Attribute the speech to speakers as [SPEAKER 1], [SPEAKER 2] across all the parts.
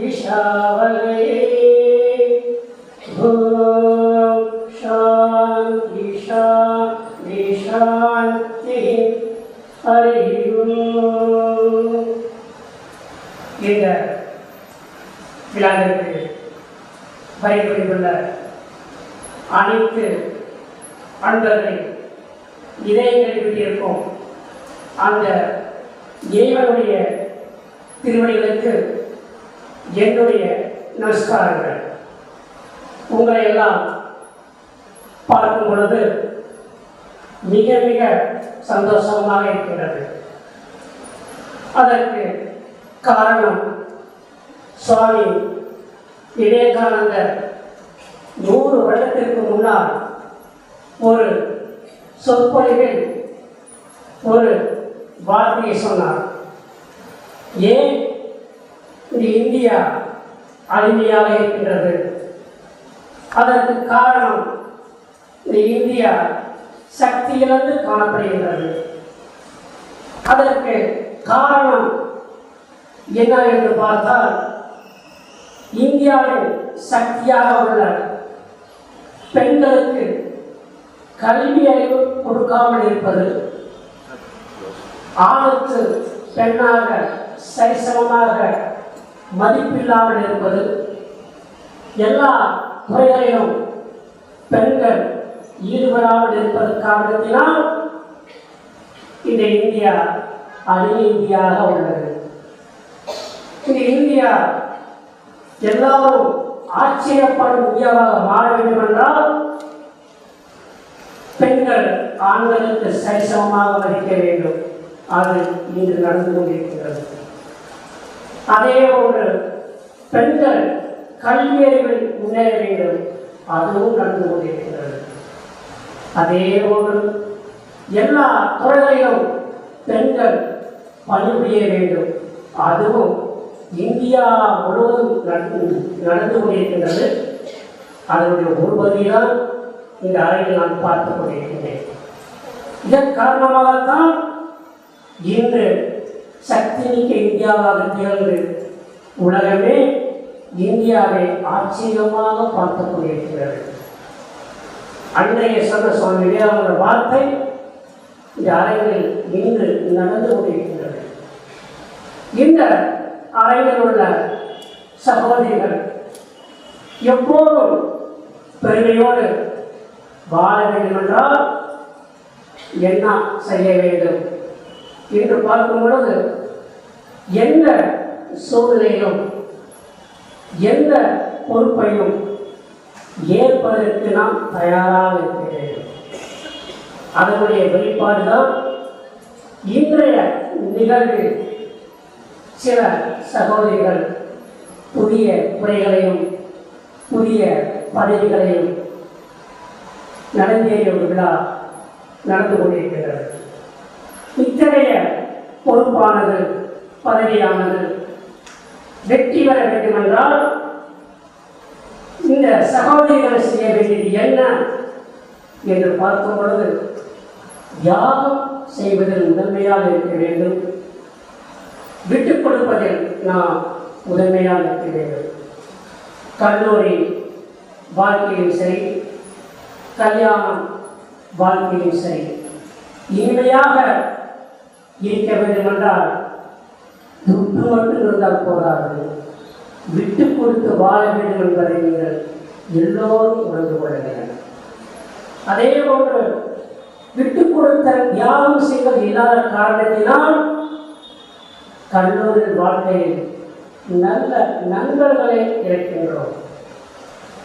[SPEAKER 1] சுமாரி விஷாவகை ஓம் சாந்தி சாந்தி சாந்தி ஹரி ஓம் இந்த விழாவிற்கு வரைபடித்துள்ள அனைத்து அன்பர்களை இதயங்களை விட்டிருக்கும் அந்த இறைவனுடைய திருவடிகளுக்கு என்னுடைய நமஸ்காரங்கள் உங்களை எல்லாம் பார்க்கும் பொழுது மிக மிக சந்தோஷமாக இருக்கிறது. அதற்கு காரணம் சுவாமி விவேகானந்தர். நூறு வருடத்திற்கு முன்னால் ஒரு சொற்பொழிவில் ஒரு வார்த்தையை சொன்னார். ஏன் இந்த இந்தியா அடிமையாக இருக்கின்றது அதற்கு காரணம் இந்த இந்தியா சக்தி இழந்து காணப்படுகின்றது. அதற்கு காரணம் என்ன என்று பார்த்தால் இந்தியாவில் சக்தியாக உள்ள பெண்களுக்கு கல்வி அறிவு கொடுக்காமல் இருப்பது ஆணுக்கு பெண்ணாக சரிசமமாக மதிப்பில்லாமல் இருப்பது எல்லா துறைகளிலும் பெண்கள் ஈடுபடாமல் இருப்பது காரணத்தினால் இந்த இந்தியா அடிமை இந்தியாவாக உள்ளது. இந்த இந்தியா எல்லாரும் ஆச்சரியப்படும் இந்தியாவாக மாற வேண்டும் என்றால் பெண்கள் ஆண்களுக்கு சரிசமமாக மதிக்க வேண்டும். அது இன்று நடந்து கொண்டிருக்கிறது. அதே போன்று பெண்கள் கல்வியறிவில் முன்னேற வேண்டும். அதுவும் நடந்து கொண்டிருக்கிறது. அதே போன்று எல்லா துறைகளிலும் பெண்கள் பணிபுரிய வேண்டும். அதுவும் இந்தியா முழுவதும் நடந்து நடந்து கொண்டிருக்கின்றது. அதனுடைய ஒரு பகுதிதான் இந்த அறையில் நான் பார்த்துக் கொண்டிருக்கின்றேன். இதன் காரணமாகத்தான் இன்று சக்தி மிக்க இந்தியாவாக திகழ்ந்து உலகமே இந்தியாவை ஆச்சரியமாக பார்த்துக் கொண்டிருக்கிறது அன்றைய சொன்ன சுவாமி விவேகானந்த வார்த்தை இந்த அறைகளில் இன்று நடந்து கொண்டிருக்கிறது. இந்த அறையில் உள்ள சகோதரிகள் எப்போதும் பெருமையோடு வாழ வேண்டும் என்றால் என்ன செய்ய வேண்டும்? என்று பார்க்கும் பொழுது எந்த சூழ்நிலையிலும் எந்த பொறுப்பையும் ஏற்பதற்கு நாம் தயாராக இருக்க வேண்டும் அதனுடைய வெளிப்பாடு தான் இன்றைய நிகழ்வில் சில சகோதரிகள் புதிய முறைகளையும் புதிய பதவிகளையும் நடந்தேறிய ஒரு விழா நடந்து கொண்டிருக்கிறது. இத்தகைய பொறுப்பானது பதவியானது. வெற்றி பெற வேண்டுமென்றால் இந்த சகோதரிகள் செய்ய வேண்டியது என்ன என்று பார்க்கும் பொழுது யாகம் செய்வதில் முதன்மையாக இருக்க வேண்டும். விட்டுக் கொடுப்பதில் நாம் முதன்மையாக இருக்க வேண்டும். கல்லூரி வாழ்க்கையும் சரி கல்யாணம் வாழ்க்கையும் சரி. இனிமையாக இருக்க வேண்டும் என்றால் துட்டு மட்டும் இருந்தால் போதாது. விட்டு கொடுத்து வாழ வேண்டும் என்பதை நீங்கள் எல்லோரும் உணர்ந்து கொள்ள வேண்டும். அதே போன்று விட்டு கொடுத்த தியாகம் செய்வது இல்லாத காரணத்தினால் கல்லூரி வாழ்க்கையில் நல்ல நண்பர்களை இழக்கின்றோம்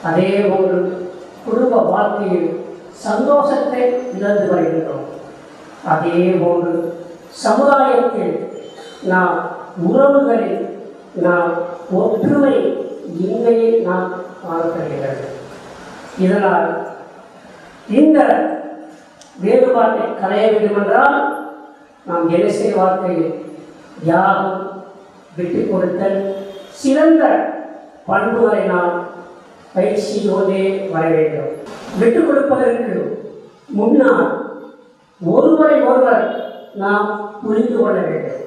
[SPEAKER 1] அதே போன்று குடும்ப வாழ்க்கையில் சந்தோஷத்தை இழந்து வருகின்றோம். அதே போன்று சமுதாயத்தில் நாம் உறவுகளில் நாம் ஒற்றுமை இன்மையை நாம் காணப்படுகிறது இதனால் இந்த வேறுபாட்டை களைய வேண்டுமென்றால் நாம் எலிசை வார்த்தையில் யாரும் விட்டு கொடுத்தல் சிறந்த பண்புகளை நாம் பயிற்சியோடே வர வேண்டும். விட்டுக் கொடுப்பதற்கு முன்னால் ஒருவரை ஒருவர் நாம் புரிந்து கொள்ள வேண்டும்.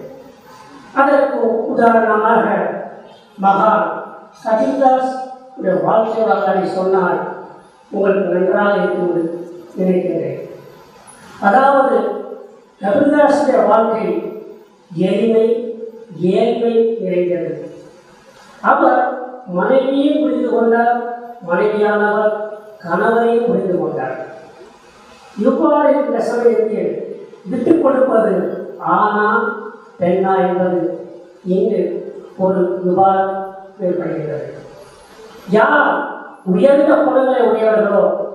[SPEAKER 1] அதற்கு உதாரணமாக மகா கபில்தாஸ் வாழ்க்கை வரலாறை சொன்னால் உங்களுக்கு நன்றாக இருக்கும் நினைக்கின்றேன். அதாவது கபில்தாசுடைய வாழ்க்கை எளிமை ஏழ்மை நிறைந்தது. அவர் மனைவியையும் புரிந்து கொண்டார் மனைவியானவர் கணவரையும் புரிந்து கொண்டார். இவ்வாறு இந்த சமயத்தில் விட்டுக் கொடுப்பது ஆனா பெண்ணா என்பது இங்கு ஒரு விவாதம் ஏற்படுகிறது யார் உயர்ந்த குணங்களை உடையவர்களோ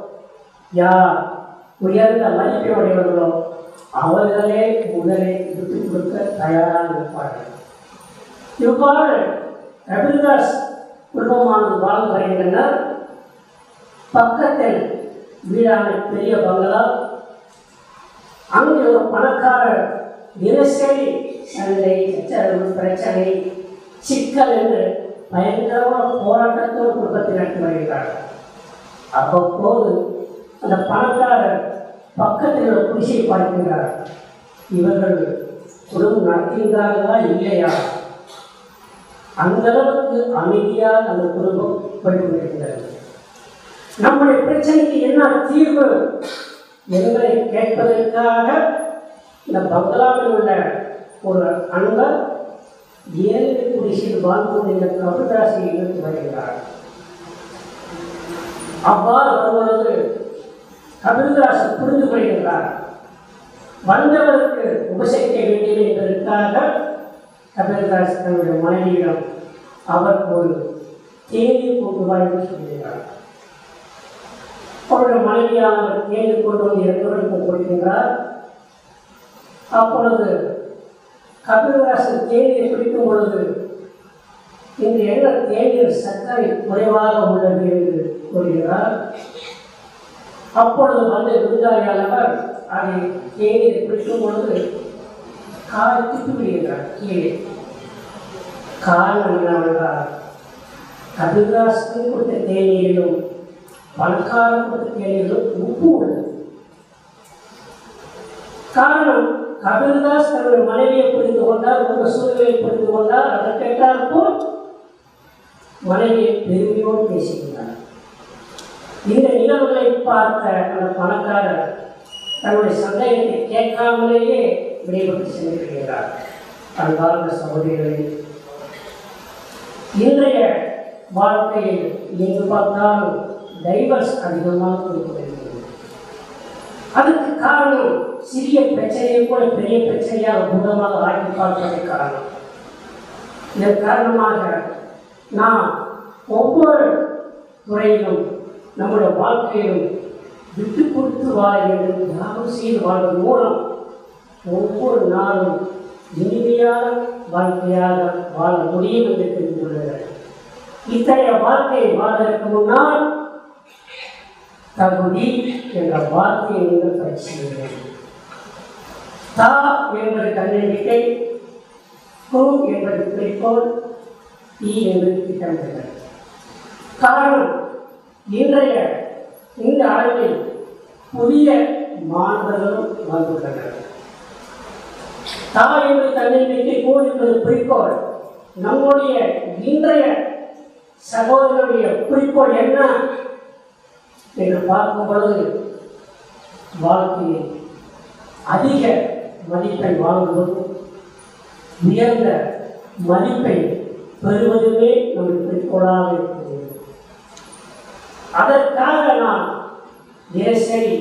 [SPEAKER 1] யார் உயர்ந்த மதிப்பை உடையவர்களோ அவர்களே முதலே விட்டுக் கொடுக்க தயாராக இருப்பார்கள். இவ்வாறு கபில்தாஸ் குடும்பமானது வாழ்ந்து வருகின்றனர். பக்கத்தில் வீடான பெரிய பங்களா. அங்கே ஒரு பணக்காரர் தினசரி சண்டை சச்சரவு பிரச்சனை சிக்கல் என்று பயங்கரமான போராட்டத்தோடு குடும்பத்தை நடத்தி வருகிறார்கள் அவ்வப்போது அந்த பணக்காரர் பக்கத்தில் ஒரு குடிசை பார்க்கிறார். இவர்கள் குடும்பம் நடத்துகிறார்களா இல்லையா? அந்த அளவுக்கு அமைதியாக அந்த குடும்பம் போய்கொண்டிருக்கிறது நம்முடைய பிரச்சனைக்கு என்ன தீர்வு என்பதை கேட்பதற்காக இந்த பங்களாவில் உள்ள ஒரு அன்பர் ஏழு குடிசையில் வாழ்ந்து இந்த கபிதாசியை இழுத்து வருகிறார். அவ்வாறு வரும்பொழுது கபில்தாசர் புரிந்து கொள்கின்றார் வந்தவருக்கு உபசரிக்க வேண்டியது என்பதற்காக கபில்தாஸ் தன்னுடைய மனைவியிடம் அவர் ஒரு தேநீர் கொண்டு வா என்று சொல்கிறார். அவருடைய மனைவியாளர் தேடி கொண்டு வந்து இரண்டு கொடுக்கின்றார். அப்பொழுது கபில்தாசன் தேதியை குடிக்கும் பொழுது இந்த எண்ணம் தேநீர் சர்க்கரை குறைவாக உள்ளது? என்று கூறுகிறார். அப்பொழுது வந்த விருந்தாளியானவர் அதை தேநீரை குடிக்கும் பொழுது காலை திட்டு விடுகிறார் கீழே. காரணம் என்னவென்றால் கபில்தாசன் கொடுத்த தேநீரிலும் பணக்காரன் கொடுத்த தேநீரிலும் உப்பு உள்ளது. காரணம் கபில்தாஸ் தன்னுடைய மனைவியை புரிந்து கொண்டார் உங்க சூழ்நிலையை புரிந்து கொண்டார். அதை கேட்டார்போல் மனைவியை பெருமையோடு பேசுகிறார் இந்த நிலவுகளை பார்த்த அந்த பணக்காரர் தன்னுடைய சந்தேகத்தை கேட்காமலேயே விடைபெற்று சென்றிருக்கிறார் அன்பார்ந்த சகோதரிகளை இன்றைய வாழ்க்கையில் எங்கு பார்த்தாலும் டைவர்ஸ் அதிகமாக கொடுக்கிறது அதுக்கு காரணம் சிறிய பிரச்சனையை கூட பெரிய பிரச்சனையாக பூதமாக ஆக்கி பார்ப்பதே காரணம். இதன் காரணமாக நாம் ஒவ்வொரு துறையிலும் நம்முடைய வாழ்க்கையிலும் விட்டு கொடுத்து வாழ வேண்டும் தியாகம் செய்து வாழ்வதன் மூலம் ஒவ்வொரு நாளும் இனிமையான வாழ்க்கையாக வாழ முடியும் என்று தெரிந்து கொள்கிறார் இத்தகைய வாழ்க்கையை வாழ்வதற்கு முன்னால் தகுதி என்ற வார்த்தையை நீங்கள் பயிற்சி தா என்பது தன்னம்பிக்கை கு என்பது குறிக்கோள் ஈ என்பது திட்டமிடுங்கள் காரணம் இன்றைய இந்த அளவில் புதிய மாணவர்களும் வந்துள்ளனர் தா என்பது தன்னம்பிக்கை கோல் என்பது குறிக்கோள். நம்முடைய இன்றைய சகோதரனுடைய குறிக்கோள் என்ன? என்று பார்க்கும் பொழுது வாழ்க்கையில் அதிக மதிப்பை வாங்குவதும் உயர்ந்த மதிப்பை பெறுவதுமே நமது குறிக்கோளாக இருக்கிறது. அதற்காக நாம் தினசரி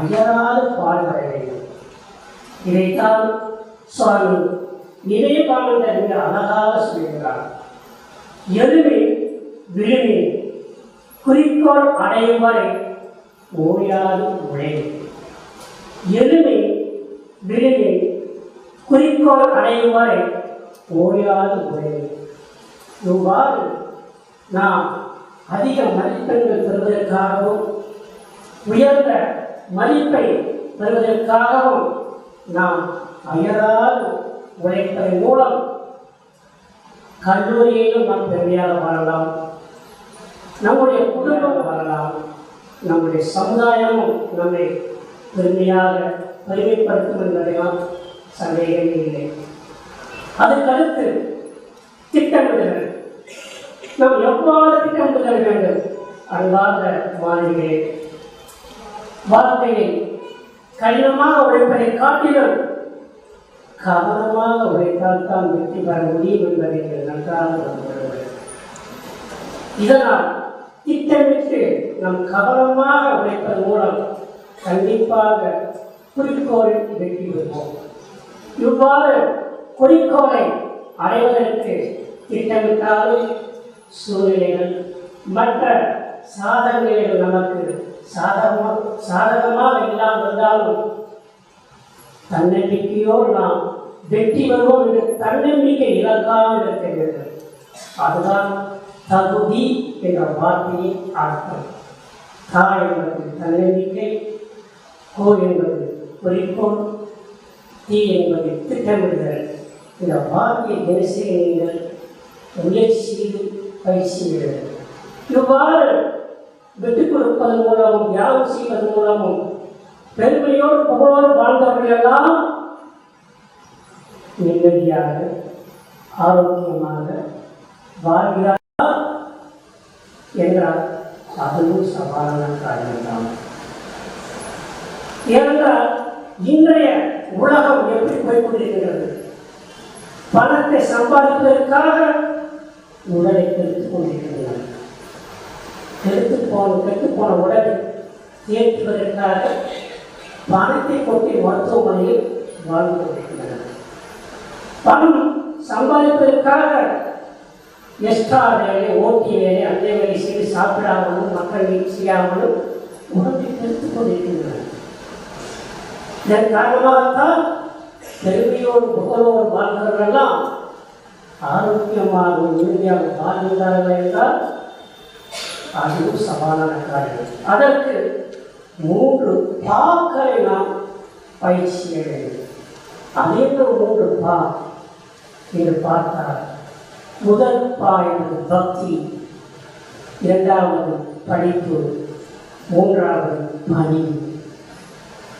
[SPEAKER 1] அயராது பாடுபட வேண்டும் இதைத்தான் சுவாமி விவேகானந்தர் மிக அழகாக சொல்கிறார். எளிமை விழுமி குறிக்கோள் அடையும் வரை ஓயாது உழைவு எருமை விலையை குறிக்கோள் அடையும் வரை ஓயாது உழைவு இவ்வாறு நாம் அதிக மதிப்பெண்கள் பெறுவதற்காகவும் உயர்ந்த மதிப்பை பெறுவதற்காகவும் நாம் அயராது உழைப்பதன் மூலம் கல்லூரியிலும் நாம் பெருமையாக வாழலாம். நம்முடைய குடும்பம் வரலாம். நம்முடைய சமுதாயமும் நம்மை பெருமையாக பெருமைப்படுத்தும் என்பதெல்லாம் சந்தேகமே இல்லை. அதுக்கடுத்து திட்டமிடுதல். நாம் எவ்வாறு திட்டமிடுதல் வேண்டும்? அன்பார்ந்த மாணவிகளே வார்த்தையை கடினமாக உழைப்பதை காட்டிலும் கவனமாக உழைத்தால் தான் வெற்றி பெற முடியும் என்பதை நன்றாக இதனால் திட்டமிட்டு நம் கவனமாக உழைப்பதன் மூலம் கண்டிப்பாக குறிக்கோளை வெற்றி பெறுவோம். இவ்வாறு குறிக்கோளை அடைவதற்கு திட்டமிட்டாலும் சூழ்நிலைகள் மற்ற சாதனைகள் நமக்கு சாதகமாக சாதகமாக இல்லாமல் இருந்தாலும் தன்னம்பிக்கையோடு நாம் வெற்றி வருவோம் என்று தன்னம்பிக்கை இழக்காமல் இருக்க வேண்டும். அதுதான் தகுதி என்ற வார்த்தையை அர்த்தம் தா என்பது தன்னம்பிக்கை கோ என்பது குறிக்கோள் தீ என்பது திட்டமிடுதல் இந்த வார்த்தையை தினசரி நீங்கள் உள்ளே செய்து பயிற்சி இவ்வாறு விட்டுக் கொடுப்பதன் மூலமும் தியாகம் செய்வதன் மூலமும் பெருமையோடு புகழோடு வாழ்ந்தவர்கள் எல்லாம் நிம்மதியாக ஆரோக்கியமாக வாழ்கிறார் என்றால் அதுவும் சவாலான காரியம்தான். ஏனென்றால் இன்றைய உலகம் எப்படி போய்கொண்டிருக்கிறது பணத்தை சம்பாதிப்பதற்காக உடலை கெடுத்துக் கொண்டிருக்கிறது கெடுத்து போன கெட்டு போன உடலை தேற்றுவதற்காக பணத்தை கொட்டி மருத்துவமனையில் வாழ்ந்து கொண்டிருக்கின்றனர் பணம் சம்பாதிப்பதற்காக எக்ஸ்ட்ரா வேலை ஓட்டி வேலை அந்த வேலை செய்து சாப்பிடாமலும் மக்கள் செய்யாமலும் உணர்ந்து கெடுத்துக் கொண்டிருக்கின்றனர் இதன் காரணமாகத்தான் பெருமையோடு புகழோடு வாழ்ந்தவர்களெல்லாம் ஆரோக்கியமாக உறுதியாக வாழ்ந்தார்கள் என்றால் அதுவும் சவாலான காரியம். அதற்கு மூன்று பாக்களை நாம் பயிற்சி செய்ய வேண்டும். அதே மூன்று பா என்று பார்த்தால் முதல் பா பக்தி இரண்டாவது படிப்பு மூன்றாவது பணி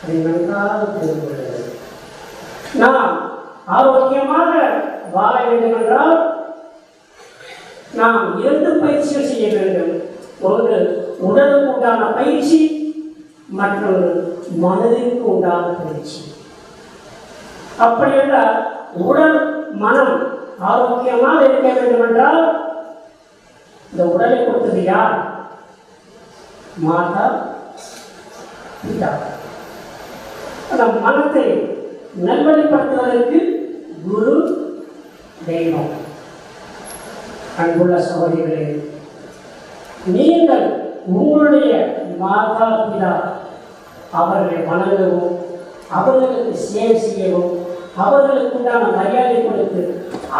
[SPEAKER 1] அதை நன்றாக தெரிந்து நாம் ஆரோக்கியமாக வாழ வேண்டும் என்றால் நாம் இரண்டு பயிற்சிகள் செய்ய வேண்டும். ஒன்று உடலுக்கு உண்டான பயிற்சி மற்றொரு மனதிற்கு உண்டான பயிற்சி. அப்படி என்றால் உடல் மனம் ஆரோக்கியமாக இருக்க வேண்டும் என்றால் இந்த உடலை கொடுத்தது யார்? மாதா பிதா. அந்த மனத்தை நல்வழிப்படுத்துவதற்கு குரு தெய்வம். அன்புள்ள சகோதரிகளே நீங்கள் உங்களுடைய மாதா பிதா அவர்களை வணங்கவும் அவர்களுக்கு சேவை செய்யவும் அவர்களுக்கு உண்டான மரியாதை கொடுத்து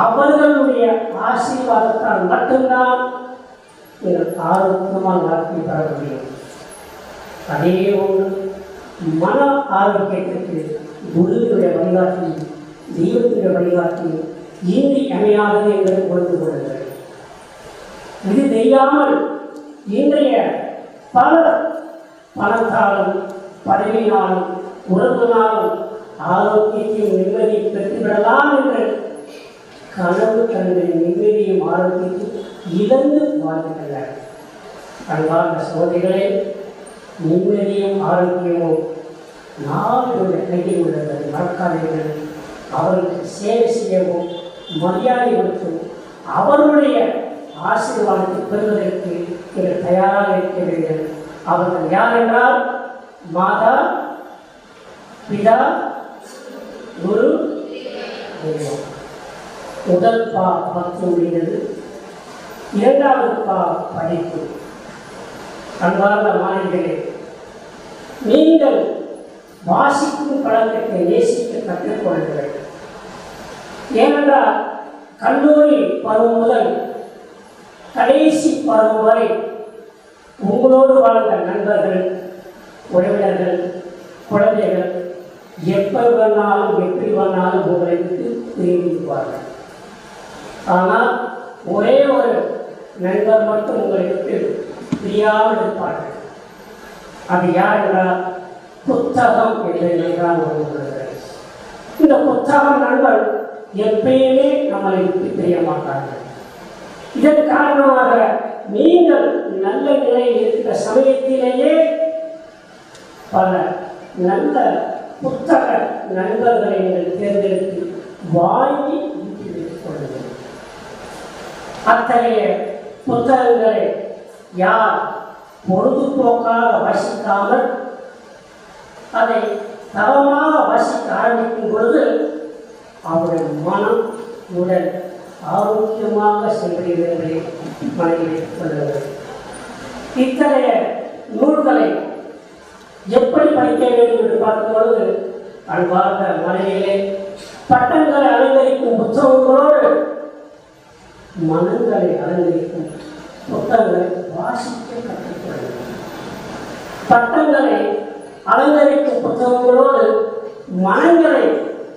[SPEAKER 1] அவர்களுடைய ஆசீர்வாதத்தால் மட்டும்தான் நீங்கள் ஆரோக்கியமாக வாழ்க்கை பெற முடியும். அதே ஒன்று மன ஆரோக்கியத்திற்கு குருவினுடைய வழிகாட்டி தெய்வத்தினுடைய வழிகாட்டி இன்றி அமையாதது என்று புரிந்து கொள்ளுங்கள். இது தெரியாமல் இன்றைய பல பணத்தாலும் பதவியினாலும் உறவினாலும் ஆரோக்கியத்தையும் நிம்மதியை பெற்றுவிடலாம் என்ற கனவு கண்டு நிம்மதியும் ஆரோக்கியத்தையும் இழந்து வாழ்கின்றனர் அன்பார்ந்த சோதரிகளே நிம்மதியும் ஆரோக்கியமும் நாளுடைய கையில் உள்ளது மறக்காதீர்கள் அவர்களுக்கு சேவை செய்யவும் மரியாதை கொடுத்தும் அவர்களுடைய ஆசீர்வாதத்தை பெறுவதற்கு நீங்கள் தயாராக இருக்க வேண்டும். அவர்கள் யார் என்றால் மாதா பிதா குரு முதல் பா பக்தி இரண்டாவது பா படிப்பு. அன்பார்ந்த மாணவிகளே நீங்கள் வாசிக்கும் பழக்கத்தை நேசிக்க கற்றுக்கொள்ளுங்கள். ஏனென்றால் கல்லூரி பருவம் முதல் கடைசி பருவம் வரை உங்களோடு வாழ்ந்த நண்பர்கள் உறவினர்கள் குழந்தைகள் எப்போ வேணாலும் வெற்றி வேணாலும் உங்களை தெரிவிப்பார்கள் ஆனால் ஒரே ஒரு நண்பர் மட்டும் உங்களை விட்டு பிரியாமல் இருப்பார்கள். அது யார் என்றால் புத்தகம் என்று என்றால் வருகிறது இந்த புத்தகம் நண்பர் எப்பயுமே நம்மளை விட்டு பிரிய மாட்டார்கள். இதன் காரணமாக நீங்கள் நல்ல நிலையில் இருக்கிற சமயத்திலேயே பல நல்ல புத்தக நண்பர்களை நீங்கள் தேர்ந்தெடுத்து வாங்கி கொள்ளுங்கள். அத்தகைய புத்தகங்களை யார் பொழுதுபோக்காக வசிக்காமல் அதை தரமாக வசிக்க ஆரம்பிக்கும் பொழுது அவருடைய மனம் உடல் ஆரோக்கியமாக செல்கிறது மனதில் கொள்ளுங்கள். இத்தகைய நூல்களை எப்படி படிக்க வேண்டும் என்று பார்க்கும்போது அன்பார்ந்த மனைவியிலே பட்டங்களை அலங்கரிக்கும் புத்தகங்களோடு மனங்களை அலங்கரிக்கும் புத்தகங்களை வாசிக்க கற்றுக்கொள்ளுங்கள் பட்டங்களை அலங்கரிக்கும் புத்தகங்களோடு மனங்களை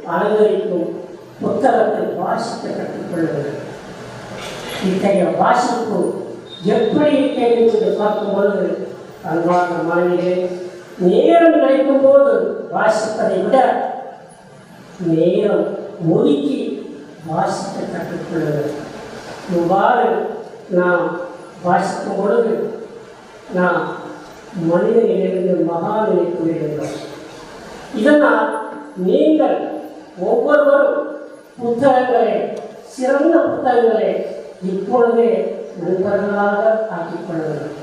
[SPEAKER 1] அலங்கரிக்கும் புத்தகத்தை வாசிக்க கற்றுக்கொள்ளுங்கள் இத்தகைய வாசிப்பு எப்படி இருக்கிறது என்று பார்க்கும்பொழுது அன்பான மனைவியே நேரம் கிடைக்கும் போது வாசிப்பதை விட நேரம் ஒதுக்கி வாசிக்க கற்றுக்கொள்ளுங்கள் இவ்வாறு நாம் வாசிக்கும் பொழுது நாம் மனிதனிலிருந்து மகாநிலைக்கு வருகிறோம் இதனால் நீங்கள் ஒவ்வொருவரும் புத்தகங்களை சிறந்த புத்தகங்களை இப்பொழுதே நண்பர்களாக ஆக்கிக் கொள்ளுங்கள்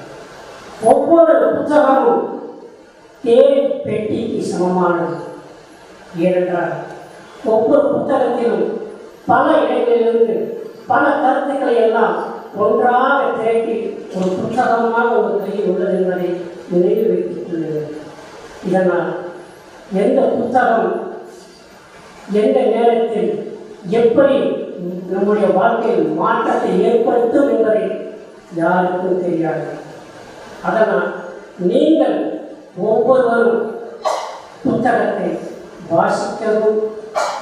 [SPEAKER 1] ஒவ்வொரு புத்தகமும் தேன் பெட்டிக்கு சமமானது. ஏனென்றால் ஒவ்வொரு புத்தகத்திலும் பல இடங்களிலிருந்து பல கருத்துக்களை எல்லாம் ஒன்றாக திரட்டி ஒரு புத்தகமாக ஒரு கையில் உள்ளது என்பதை நினைவு வைத்துக் கொள்ளுங்கள். இதனால் எந்த புத்தகம் எந்த நேரத்தில் எப்படி நம்முடைய வாழ்க்கையில் மாற்றத்தை ஏற்படுத்தும் என்பதை யாருக்கும் தெரியாது. அதனால் நீங்கள் ஒவ்வொருவரும் புத்தகத்தை வாசிக்கவும்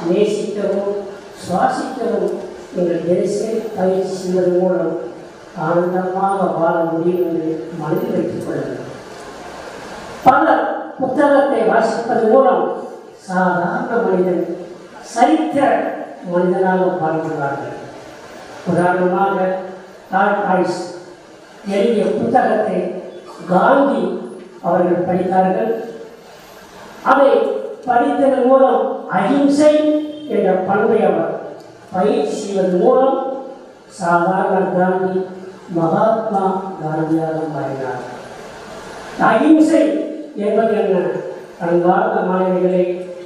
[SPEAKER 1] நேசிக்கவும் சுவாசிக்கவும் நீங்கள் எரிசை பயிற்சி செய்வதன் மூலம் ஆனந்தமாக வாழ முடியும் என்று மனதில் வைத்துக் கொள்ளுங்கள் பலர் புத்தகத்தை வாசிப்பதன் மூலம் சாதாரண மனிதன் சரித்திர மனிதனாக வாழ்கிறார்கள் உதாரணமாக டாட் ஆய்ஸ் எழுதிய புத்தகத்தை காந்தி அவர்கள் படித்தார்கள். அதை படித்ததன் மூலம் அகிம்சை என்ற பண்பை அவர் பயிற்சி செய்வதன் மூலம் சாதாரண காந்தி மகாத்மா காந்தியாக மாறினார். அகிம்சை என்பது என்ன? அன்பார்ந்த மாணவிகளை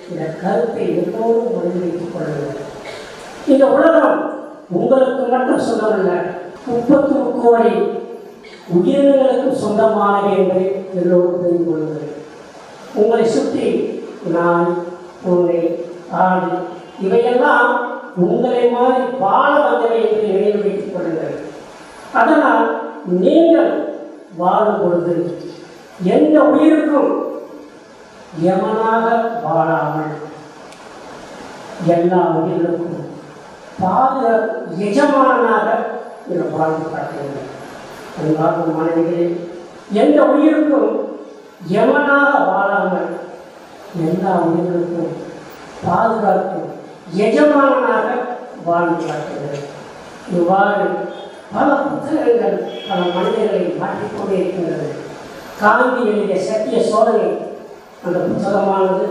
[SPEAKER 1] இந்த கருத்தை எப்போதும் மனதில் வைத்துக் கொள்ளுங்கள். இந்த உலகம் உங்களுக்கு மட்டும் சொல்லவில்லை முப்பத்து கோடி உயிர்களுக்கு சொந்தமானது என்பதை எல்லோரும் தெரிந்து கொள்ளுங்கள். உங்களை சுற்றி நான் உன்னை ஆடு இவையெல்லாம் உங்களை மாதிரி வாழ வந்தவை என்று நினைவு வைத்துக் கொள்ளுங்கள். அதனால் நீங்கள் வாழும் பொழுது எந்த உயிருக்கும் யமனாக வாழாமல் எல்லா உயிர்களுக்கும் பாதுகாப்பு எஜமானனாக நீங்கள் வாழ்ந்து காட்டுங்கள் அன்பார்ந்த மாணவிகளே எந்த உயிருக்கும் எவனாக வாழாமல் எல்லா உயிர்களுக்கும் பாதுகாக்கும் எஜமானனாக வாழ்ந்து காட்டுகிறது இவ்வாறு பல புத்தகங்கள் பல மனிதர்களை மாற்றிக்கொண்டே இருக்கின்றது. காந்தி எழுதிய சத்திய சோதனை அந்த புத்தகமானது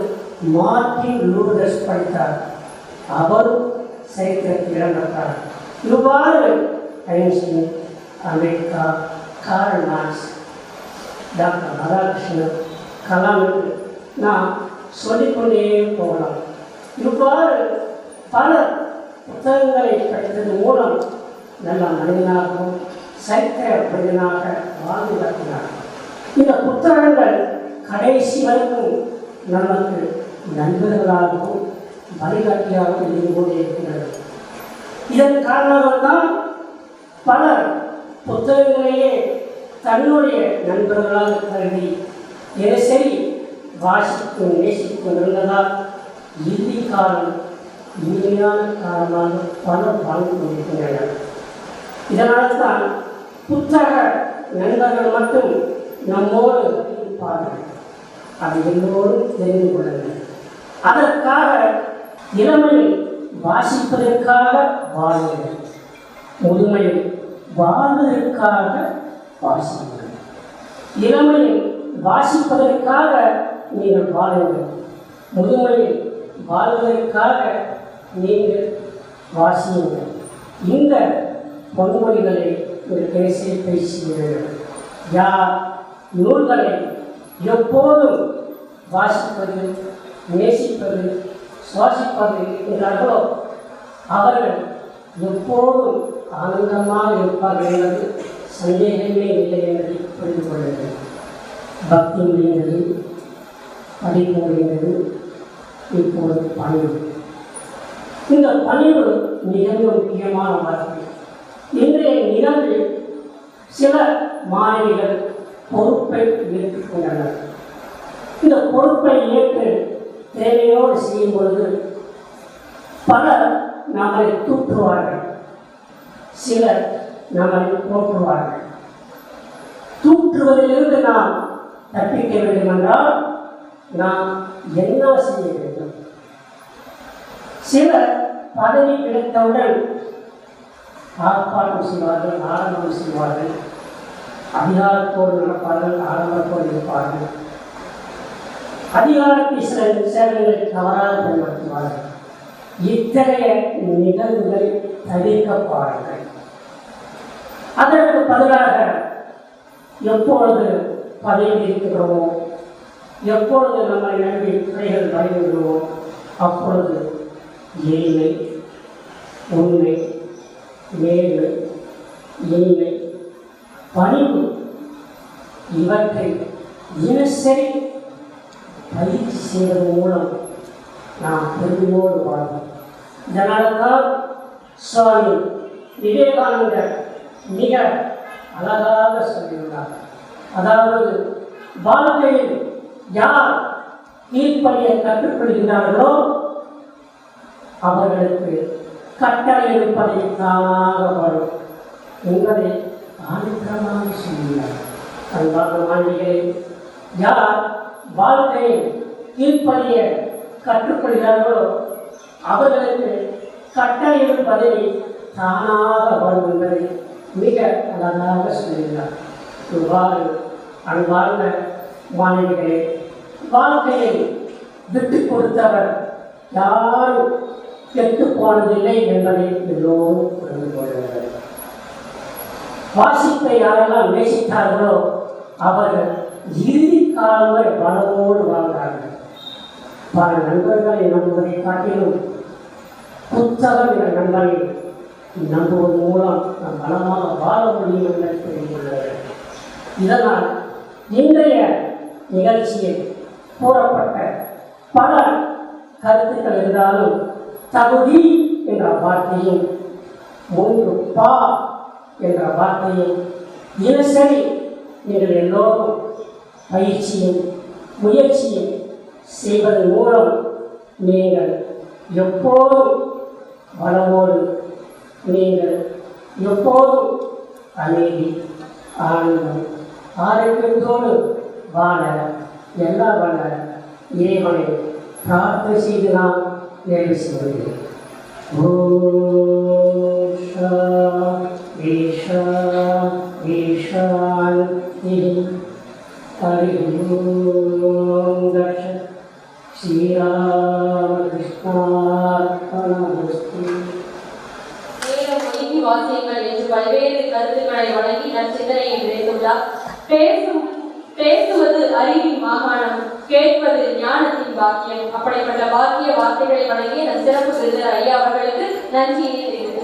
[SPEAKER 1] மார்டின் லூதர்ஸ் படித்தார். அவரும் சரித்திரத்தில் இடம்பெற்றார் இவ்வாறு Einstein America Karl Marx doctor Radhakrishnan Kalam என்று சொல்லிக்கொண்டே போகலாம். இவ்வாறு பல புத்தகங்களை படித்ததன் மூலம் நல்ல மனிதனாகவும் சரித்திர மனிதனாக வாழ்ந்து காட்டினார் இந்த புத்தகங்கள் கடைசி வரைக்கும் நமக்கு நண்பர்களாகவும் வழிகாட்டியாகவும் இருந்து கொண்டே இருக்கிறது இதன் காரணமாகத்தான் பலர் புத்தகங்களையே தன்னுடைய நண்பர்களாக கருதி தினசரி வாசிக்கும் நேசிக்கும் இருந்ததால் இறுதி காலம் இனிமையான காலமாக பலர் வாழ்ந்து கொண்டிருக்கின்றனர் இதனால் தான் புத்தக நண்பர்கள் மட்டும் நம்மோடு இருப்பார்கள். அது எல்லோரும் தெரிந்து கொள்ளுங்கள். அதற்காக இளமையில் வாசிப்பதற்காக வாழுங்கள் முதுமையில் வாழ்வதற்காக வாசியுங்கள் இளமையில் வாசிப்பதற்காக நீங்கள் வாழுங்கள் முதுமையில் வாழ்வதற்காக நீங்கள் வாசியுங்கள் இந்த பொன்மொழிகளை ஒரு பேசிய பேசுகிறீர்கள் யார் நூல்களை எப்போதும் வாசிப்பது நேசிப்பது சுவாசிப்பது என்றார்களோ அவர்கள் எப்போதும் ஆனந்தமாக இருப்பார்கள் என்பது சந்தேகமே இல்லை என்பதை புரிந்து கொள்ளுங்கள் பக்தி முடிந்தது படிப்பு முடிந்தது இப்போது பணிவு. இந்த பணிவு மிகவும் முக்கியமான வார்த்தை இன்றைய நிகழ்வில் சில மாணவிகள் பொறுப்பை ஏற்றுக்கொண்டனர். இந்த பொறுப்பை ஏற்று தேவையோடு செய்யும் பொழுது பலர் நம்மை தூற்றுவார்கள். சிலர் நம்மை போற்றுவார்கள். தூற்றுவதிலிருந்து நாம் தப்பிக்க வேண்டும் என்றால் நாம் என்ன செய்ய வேண்டும்? சிலர் பதவி கிடைத்தவுடன் ஆர்ப்பாட்டம் செய்வார்கள் ஆரம்பம் செய்வார்கள். அதிகாரத்தோடு நடப்பார்கள் ஆடம்பரத்தோடு இருப்பார்கள். அதிகாரத்தை சில சேவைகளை தவறாக பயன்படுத்துவார்கள். இத்தகைய நிகழ்வுகளை தவிர்க்க பாருங்கள். அதற்கு பதிலாக எப்பொழுது பதவி இருக்கிறோமோ எப்பொழுது நம்மை நம்பி பிள்ளைகள் வருகின்றோமோ அப்பொழுது எளிமை உண்மை நேர்மை இன்மை பணிவு இவற்றை தினசரி பயிற்சி செய்வதன் மூலம் நாம் பெருமையோடு வாழ்வோம். இதனால்தான் சுவாமி விவேகானந்தர் மிக அழகாக சொல்லியுள்ளார் அதாவது வாழ்க்கையில் யார் தீர்ப்பணியை கற்றுக்கொள்கிறார்களோ அவர்களுக்கு கட்டளை இருப்பதை தானாக வரும். என்பதை ஆணித்தரமாக சொல்லுகிறார் அன்பான மாணவிகளை யார் வாழ்க்கையில் தீர்ப்பணியை கற்றுக்கொள்கிறார்களோ அவர்களுக்கு கட்டளை இருப்பதை தானாக வரும் என்பதை மிக அழகாக சொல்லுகிறார் இவ்வாறு அன்பார்ந்த மாணவிகளே வாழ்க்கையை விட்டு கொடுத்தவர் யாரும் கெட்டு போனதில்லை என்பதை எல்லோரும் புரிந்து கொள்கிறார்கள். வாசிப்பை யாரெல்லாம் நேசித்தார்களோ அவர்கள் இறுதி காலம் வரை வளமோடு வாழ்ந்தார்கள். பல நண்பர்களை நம்புவதை காட்டிலும் புத்தகம் என்ற நண்பனை நம்புவதன் மூலம் நாம் பலமாக வாழ முடியும் என்று புரிந்து இதனால் இன்றைய நிகழ்ச்சியில் கூறப்பட்ட பல கருத்துக்கள் இருந்தாலும் தகுதி என்ற வார்த்தையும் மூன்று பா என்ற வார்த்தையும் தினசரி நீங்கள் எல்லோரும் பயிற்சியும் முயற்சியும் செய்வதன் மூலம் நீங்கள் எப்போதும் வளமோடு நீங்கள் எப்போதும் அமைதி ஆனந்தம் ஆரோக்கியத்தோடு வாழ எல்லா வள இறைவனை பிரார்த்தனை செய்து நாம் நிறைவு செய்கிறேன் ஓம் சாந்தி சாந்தி சாந்தி ஹரி ஓம் தர்ஷ ஸ்ரீராமகிருஷ்ணார்ப்பணமஸ்து
[SPEAKER 2] மேலும் ஒதுக்கி வாசியங்கள் என்று பல்வேறு கருத்துக்களை வழங்கி நற்சிந்தனையை விதைத்துள்ளார் பேசும் பேசுவது அறிவின் மாகாணம் கேட்பது ஞானத்தின் பாக்கியம். அப்படிப்பட்ட பாக்கிய வார்த்தைகளை வழங்கிய நம் சிறப்பு விருது ஐயா அவர்களுக்கு நன்றியை தெரிவித்துள்ளார்